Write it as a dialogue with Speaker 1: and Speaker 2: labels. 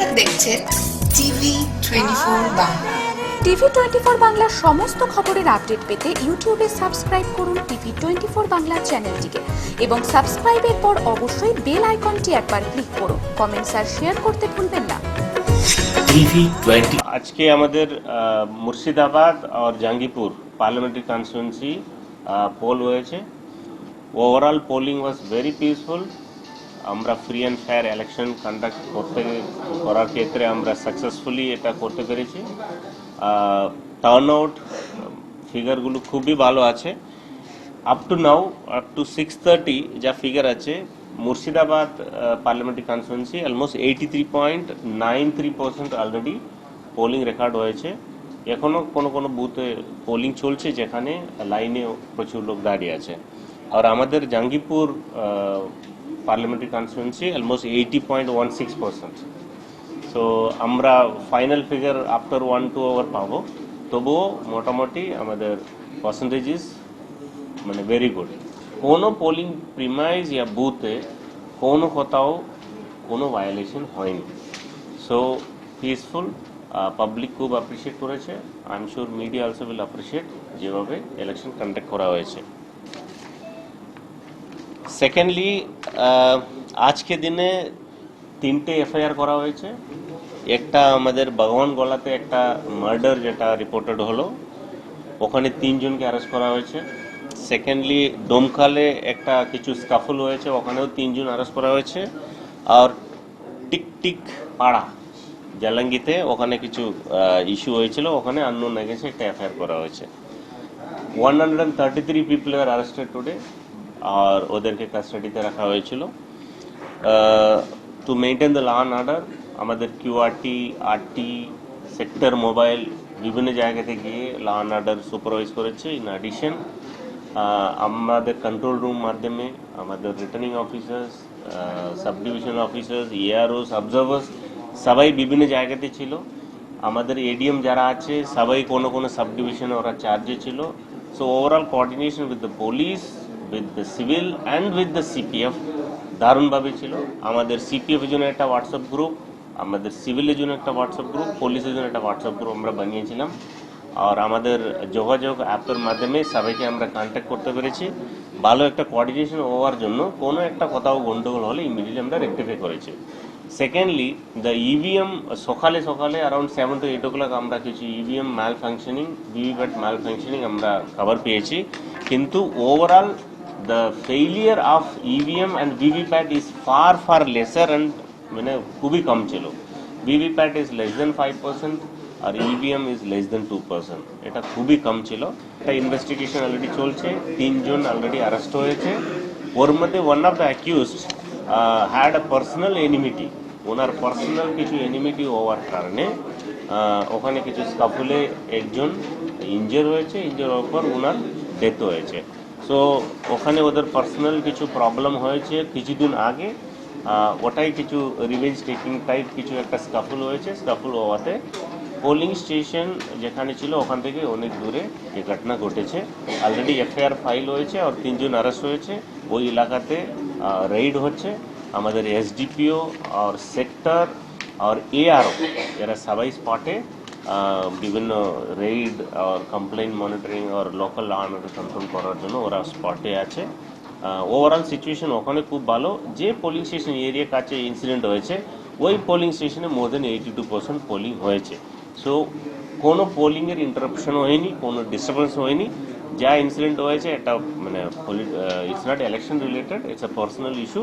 Speaker 1: আপনারা দেখছেন TV twenty four Bangla.
Speaker 2: TV twenty four বাংলার সমস্ত খবরের আপডেট পেতে ইউটিউবে সাবস্ক্রাইব করুন টিভি টোয়েন্টি ফোর বাংলা চ্যানেলটিকে এবং সাবস্ক্রাইবের পর অবশ্যই বেল আইকনটি একবার ক্লিক করুন। কমেন্টস আর শেয়ার করতে ভুলবেন না।
Speaker 3: টিভি টোয়েন্টি
Speaker 4: আজকে আমাদের মুর্শিদাবাদ আর জাঙ্গিপুর পার্লামেন্টারি কনস্টিটুয়েন্সি পোল হয়েছে। Overall polling was very peaceful আমরা free and fair election conduct করতে, করার ক্ষেত্রে আমরা সাকসেসফুলি এটা করতে পেরেছি। টার্ন আউট ফিগারগুলো খুবই ভালো আছে। Up to now up to six thirty যা ফিগার আছে, Murshidabad parliamentary constituency almost eighty three point nine three percent already polling record হয়েছে। এখনও কোনো কোনো বুথে পোলিং চলছে যেখানে লাইনে প্রচুর লোক দাঁড়িয়ে আছে। আর আমাদের Jangipur eighty point one six percent so আমরা final figure after one two hour পাবো তবুও মোটামুটি আমাদের পার্সেন্টেজেস মানে ভেরি গুড কোনো পোলিং প্রিমাইজ ইয়া বুথে কোনো কোথাও কোনো ভায়োলেশন হয়নি সো পিসফুল পাবলিক খুব অ্যাপ্রিসিয়েট করেছে. I am sure media also will appreciate যেভাবে ইলেকশন কন্ডাক্ট করা হয়েছে। সেকেন্ডলি আজকে দিনে তিনটে এফআইআর করা হয়েছে। একটা আমাদের ভগবান গলাতে একটা মার্ডার যেটা রিপোর্টেড হলো, ওখানে তিনজনকে অ্যারেস্ট করা হয়েছে। সেকেন্ডলি ডোমকালে একটা কিছু স্কাফল হয়েছে, ওখানেও তিনজন অ্যারেস্ট করা হয়েছে। আর টিকটিক পাড়া, জালাঙ্গিতে ওখানে কিছু ইস্যু হয়েছিল, ওখানে আননোন গেছে একটা এফআইআর করা হয়েছে। One hundred thirty three people are arrested today আর ওদেরকে কাস্টাডিতে রাখা হয়েছিল। To maintain the law and order আমাদের কিউআরটি আরটি সেক্টর মোবাইল বিভিন্ন জায়গাতে গিয়ে ল অ্যান্ড অর্ডার সুপারভাইজ করেছে। ইন অ্যাডিশন আমাদের কন্ট্রোল রুম মাধ্যমে আমাদের returning officers sub division officers AROs observers সবাই বিভিন্ন জায়গাতে ছিল। আমাদের এডিএম যারা আছে, সবাই কোনো কোনো সাব ডিভিশনে ওরা চার্জে ছিল। So overall coordination with the police with the civil and with the CPF দারুণভাবে ছিল। আমাদের সিপিএফ এর জন্য একটা হোয়াটসঅ্যাপ গ্রুপ আমাদের সিভিলের জন্য একটা হোয়াটসঅ্যাপ গ্রুপ পুলিশের জন্য একটা হোয়াটসঅ্যাপ গ্রুপ আমরা বানিয়েছিলাম। আর আমাদের যোগাযোগ অ্যাপের মাধ্যমে সবাইকে আমরা কন্ট্যাক্ট করতে পেরেছি। ভালো একটা কোঅর্ডিনেশন হওয়ার জন্য কোনো একটা কোথাও গন্ডগোল হলে ইমিডিয়েটলি আমরা রেক্টিফাই করেছি। সেকেন্ডলি দ্য ইভিএম সকালে সকালে around seven to eight o'clock আমরা কিছু EVM malfunctioning VVPAT malfunctioning আমরা খবর পেয়েছি। কিন্তু overall the failure of EVM and VVPAT is far far lesser and মানে খুবই কম ছিল VVPAT is less than five percent R EVM is less than two percent এটা খুবই কম ছিল একটা ইনভেস্টিগেশন অলরেডি চলছে তিনজন অলরেডি অ্যারেস্ট হয়েছে ওর মধ্যে one of the accused had a personal enmity owner personal কিছু এনিমিটি হওয়ার কারণে ওখানে কিছু স্কাফুলে একজন ইনজের হয়েছে ইনজের হওয়ার পর ওনার ডেথ হয়েছে সো ওখানে ওদের পার্সোনাল কিছু প্রবলেম হয়েছে কিছুদিন আগে। ওটাই কিছু রিভেঞ্জ টেকিং টাইপ কিছু একটা স্কাফুল হয়েছে। স্কাফুল হওয়াতে পোলিং স্টেশন যেখানে ছিল, ওখান থেকে অনেক দূরে এই ঘটনা ঘটেছে। অলরেডি এফআইআর ফাইল হয়েছে আর তিনজন অ্যারেস্ট হয়েছে। ওই এলাকাতে রেইড হচ্ছে। আমাদের এসডিপিও আর সেক্টর আর এআরও এরা সবাই স্পটে বিভিন্ন রেইড আর কমপ্লেন মনিটরিং আর লোকাল অর্ডার কন্ট্রোল করার জন্য ওরা স্পটে আছে। ওভারঅল সিচুয়েশন ওখানে খুব ভালো। যে পোলিং স্টেশন এরিয়া কাছে ইনসিডেন্ট হয়েছে, ওই পোলিং স্টেশনে more than eighty two percent polling হয়েছে। সো কোনো পোলিংয়ের ইন্টারাপশন হয়নি, কোনো ডিস্টারবেন্স হয়নি। যা ইনসিডেন্ট হয়েছে, এটা মানে it's not election related it's a personal issue